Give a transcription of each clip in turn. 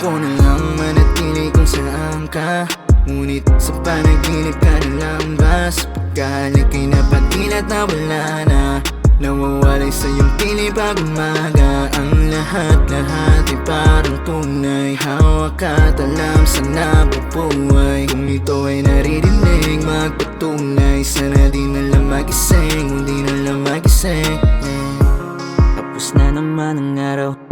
ko na lang manatili kung saan ka. Ngunit sa panaginip ka na lang ba? Sa pagkahalik ay napagilat na wala na. Nawawalay sa iyong piling pag umaga. Ang lahat-lahat ay parang tunay. Hawak at alam sa nabubuhay. Kung ito ay naririnig magpatunay. Sana di na lang magising, hindi na lang magising. Tapos na naman ang araw.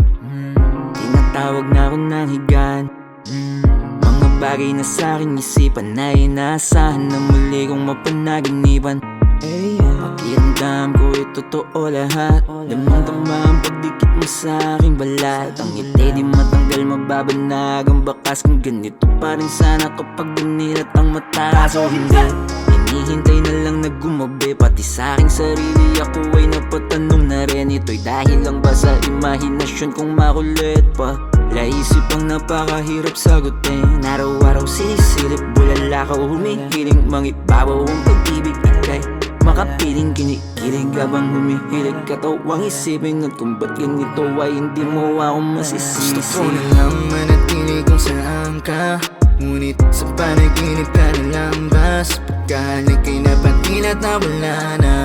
Tinatawag na ako ng higan mm. Mga bagay na sa aking isipan Na inaasahan na muli kong mapanaginipan. Hey, Pakiramdam ko ay totoo lahat. Damang tama ang pagdikit mo sa aking balat. Ang ngiti di matanggal mababanag Ang bakas kung ganito pa rin sana kapag ganilat ang mata. Kaso hindi Hinihintay na lang na gumabi. Pati sa aking sarili ako ay napatanong na rin. Ito'y dahil lang ba sa imahinasyon kong makulit pa? Naisip ang napakahirap sagutin. Araw-araw sinisilip Bulala ka humihiling Mangibabaw ang pag-ibig ikay Makapiling kinikilig habang humihilig Katawang isipin at kung ba't ganito ay hindi mo ako masisisi. Gusto ko na lang manatili kung saan ka Ngunit sa panaginip ka na lang ba Sa pagkahalik ay napagilat na wala na.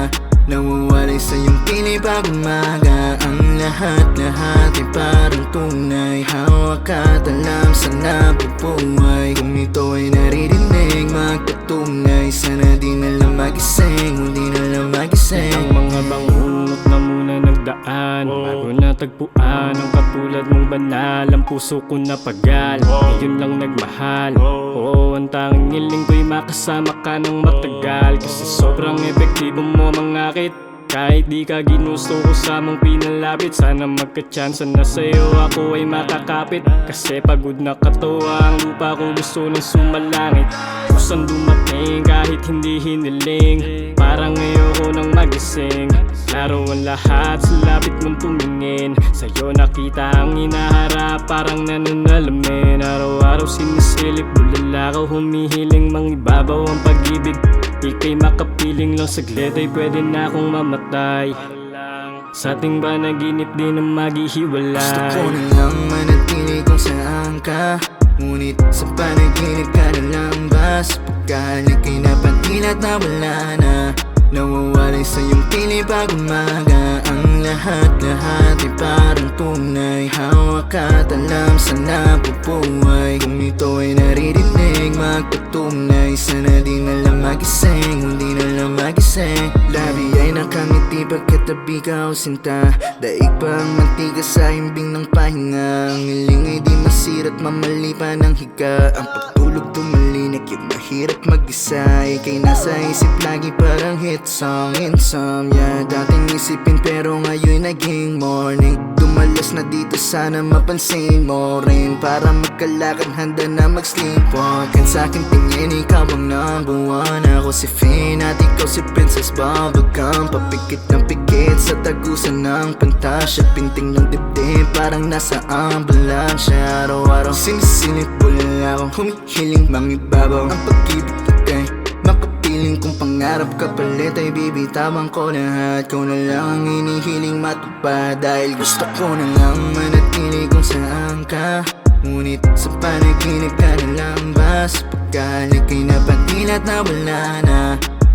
Nawawalay sa iyong piling pag umaga. Ang lahat-lahat ay parang tunay. Hawak at alam sa nabubuhay. Kung ito ay naririnig magpatunay Sana di na lang magising, hindi na lang magising. Ang mga bangungot na muna nagdaan. Bago natagpuan ang katulad mong banal. Ang puso ko na pagal Ngayon lang nagmahal. Oo, ang tanging hiling ko'y makasama ka ng matagal. Kasi sobrang epektibo mo mangakit. Kahit di ka ginusto ko sa mong pinalapit Sana magka-chance na sa'yo ako ay makakapit. Kasi pagod na katuwa ang lupa ko gusto nang sumalangit. Kusang dumating kahit hindi hiniling. Parang ayoko magising Klaro ang lahat. Sa lapit mong tumingin Sa'yo nakita ang inaharap parang nananalamin Araw-araw sinisilip bulala ka humihiling Mangibabaw ang pag-ibig. Ika'y makapiling lang saglit ay pwede na akong mamatay. Sa ating ba naginip din ang maghihiwalay. Gusto ko na lang manatili kung saan ka. Ngunit sa panaginip ka na lang ba Sa pagkahalik ay napagilat na wala na Nawawalay sa iyong piling pag umaga. Ang lahat-lahat ay parang tunay. Hawak at alam sa nabubuhay Kung ito ay naririnig magpatunay. Sana di na lang magising, hindi na lang magising. Labi ay nakangiti pagkatabi ka o sinta? Daig pa ang mantika sa himbing ng pahinga. Ang hiling ay di masira't mamali pa ng higa. Ang pagtulog tumalinig yung mahirap mag-isa Ika'y nasa isip lagi parang hit song Insomnia. Dating isipin pero ngayon naging morning. Dumalas na dito sana mapansin mo rin. Para magkalakad handa na mag-sleepwalk At sa aking tingin ikaw ang number one. Ako si Finn at ikaw si Princess Bubblegum Papikit ng pikit sa tagusan ng pantasya. Pinting ng dibdib parang nasa ambulansya. Araw-araw sinisilip bulala ako Humihiling mangibabaw ang pag-ibig na kay Makapiling kung pangarap kapalit ay bibitawan ko lahat. Kung na lang ang inihiling matupad Dahil gusto ko na lang manatili kung saan ka. Ngunit sa panaginip ka na lang ba? Sa pagkahalik ay napagilat na wala na.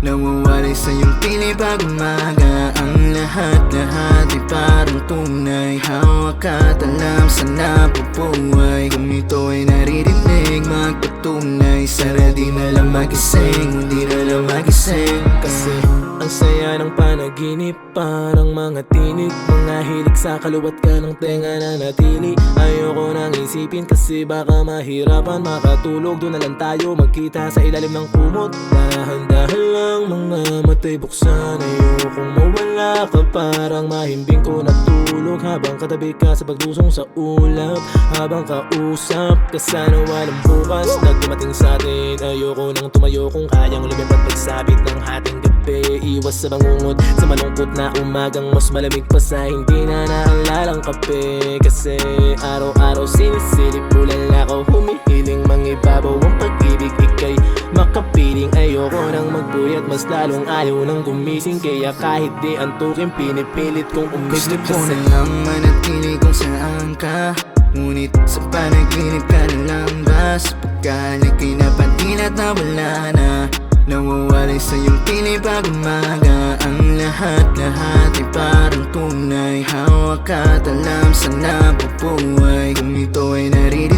Nawawalay sa iyong piling pag umaga. Ang lahat-lahat ay tunay Hawak at alam sa nabubuhay. Kung ito ay naririnig magpatunay. Sana di na lang magising, hindi na lang magising. Kasi ang saya ng panaginip Parang mga tinig. Mga hilig sa kaluwat ka ng tenga na natili. Ayoko nang isipin kasi baka mahirapan Makatulog. Doon na lang tayo magkita sa ilalim ng kumot. Dahan-dahan lang mga matay buksan. Ayokong mawala ka parang mahimbing ko natulog. Habang katabi ka sa pagdusong sa ulap. Habang kausap ka sana walang bukas. Na dumating sa atin Ayoko nang tumayo kung kayang lumipat pagsabit ng hating gabi Iwas sa bangungot. Sa malungkot na umagang Mas malamig pa sa hindi na naalalang kape. Kasi araw-araw sinisilip bulala ko Humihiling mangibabaw ang pag-ibig. Ikay Makapiling ayoko nang magbuyat Mas lalong ayaw nang gumising. Kaya kahit di antukin pinipilit kong Gusto umislip ko Kasi na lang manatili kung saan ka. Ngunit sa panaginip ka na lang ba Sa pagkalik ay napansin at nawala na Nawawalay sa iyong piling pag umaga Ang lahat-lahat ay parang tunay. Hawak at alam saan napupuhay Kung ito ay naririnig